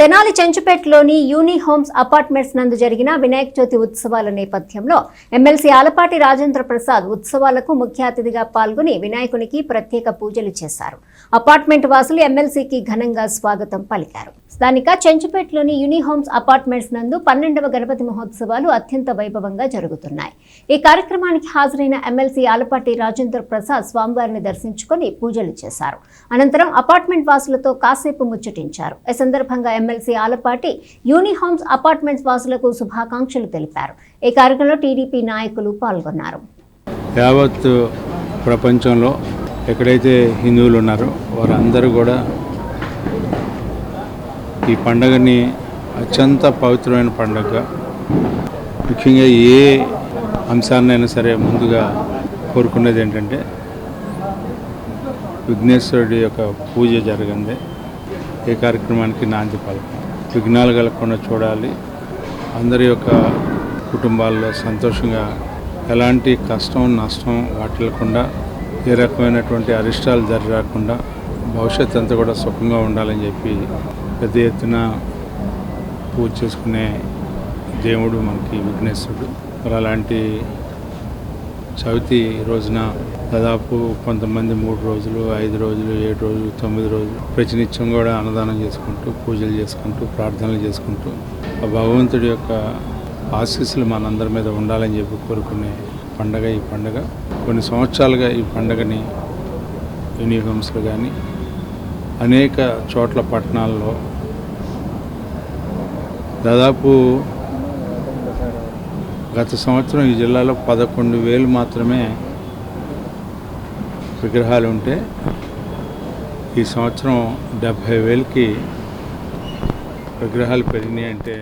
తెనాలి చెంచుపేటలోని Uni Homes apartments నందు జరిగిన వినాయక చవితి ఉత్సవాల నేపథ్యంలో ఎమ్మెల్సీ ఆలపాటి రాజేంద్ర ప్రసాద్ ఉత్సవాలకు ముఖ్య అతిథిగా పాల్గొని వినాయకునికి ప్రత్యేక పూజలు చేశారు. అపార్ట్మెంట్ వాసులు ఎమ్మెల్సీకి ఘనంగా స్వాగతం పలికారు. స్థానిక చెంచుపేటలోని యూనిహోమ్స్ అపార్ట్మెంట్స్ నందు పన్నెండవ గణపతి మహోత్సవాలు అత్యంత వైభవంగా జరుగుతున్నాయి. ఈ కార్యక్రమానికి హాజరైన ఎమ్మెల్సీ ఆలపాటి రాజేంద్ర ప్రసాద్ స్వామివారిని దర్శించుకొని పూజలు చేశారు. అనంతరం అపార్ట్మెంట్ వాసులతో కాసేపు ముచ్చటించారు. ఈ సందర్భంగా ఎమ్మెల్సీ ఆలపాటి యూనిహోమ్స్ అపార్ట్మెంట్స్ వాసులకు శుభాకాంక్షలు తెలిపారు. ఈ కార్యక్రమంలో టీడీపీ నాయకులు పాల్గొన్నారు. యావత్ ప్రపంచంలో ఎక్కడైతే హిందువులు ఉన్నారో వారందరూ కూడా ఈ పండుగని అత్యంత పవిత్రమైన పండుగ. ముఖ్యంగా ఏ అంశాన్నైనా సరే ముందుగా కోరుకునేది ఏంటంటే విఘ్నేశ్వరుడి యొక్క పూజ జరగండి ఏ కార్యక్రమానికి నాంది పలకం. విఘ్నాలు కలగకుండా చూడాలి. అందరి యొక్క కుటుంబాల్లో సంతోషంగా ఎలాంటి కష్టం నష్టం వాటిల్లకుండా ఏ రకమైనటువంటి అరిష్టాలు జరగకుండా భవిష్యత్తు అంతా కూడా సుఖంగా ఉండాలని చెప్పి పెద్ద ఎత్తున పూజ చేసుకునే దేవుడు మనకి విఘ్నేశ్వరుడు. మరి అలాంటి చవితి రోజున దాదాపు కొంతమంది మూడు రోజులు ఐదు రోజులు ఏడు రోజులు తొమ్మిది రోజులు ప్రతినిత్యం కూడా అన్నదానం చేసుకుంటూ పూజలు చేసుకుంటూ ప్రార్థనలు చేసుకుంటూ ఆ భగవంతుడి యొక్క ఆశీస్సులు మనందరి మీద ఉండాలని చెప్పి కోరుకునే పండగ ఈ పండగ. కొన్ని సంవత్సరాలుగా ఈ పండగని యూనిఫామ్స్లో కానీ అనేక చోట్ల పట్టణాల్లో దాదాపు గత సంవత్సరం ఈ జిల్లాలో పదకొండు వేలు మాత్రమే విగ్రహాలు ఉంటే ఈ సంవత్సరం డెబ్భై వేలకి విగ్రహాలు పెరిగినాయి అంటే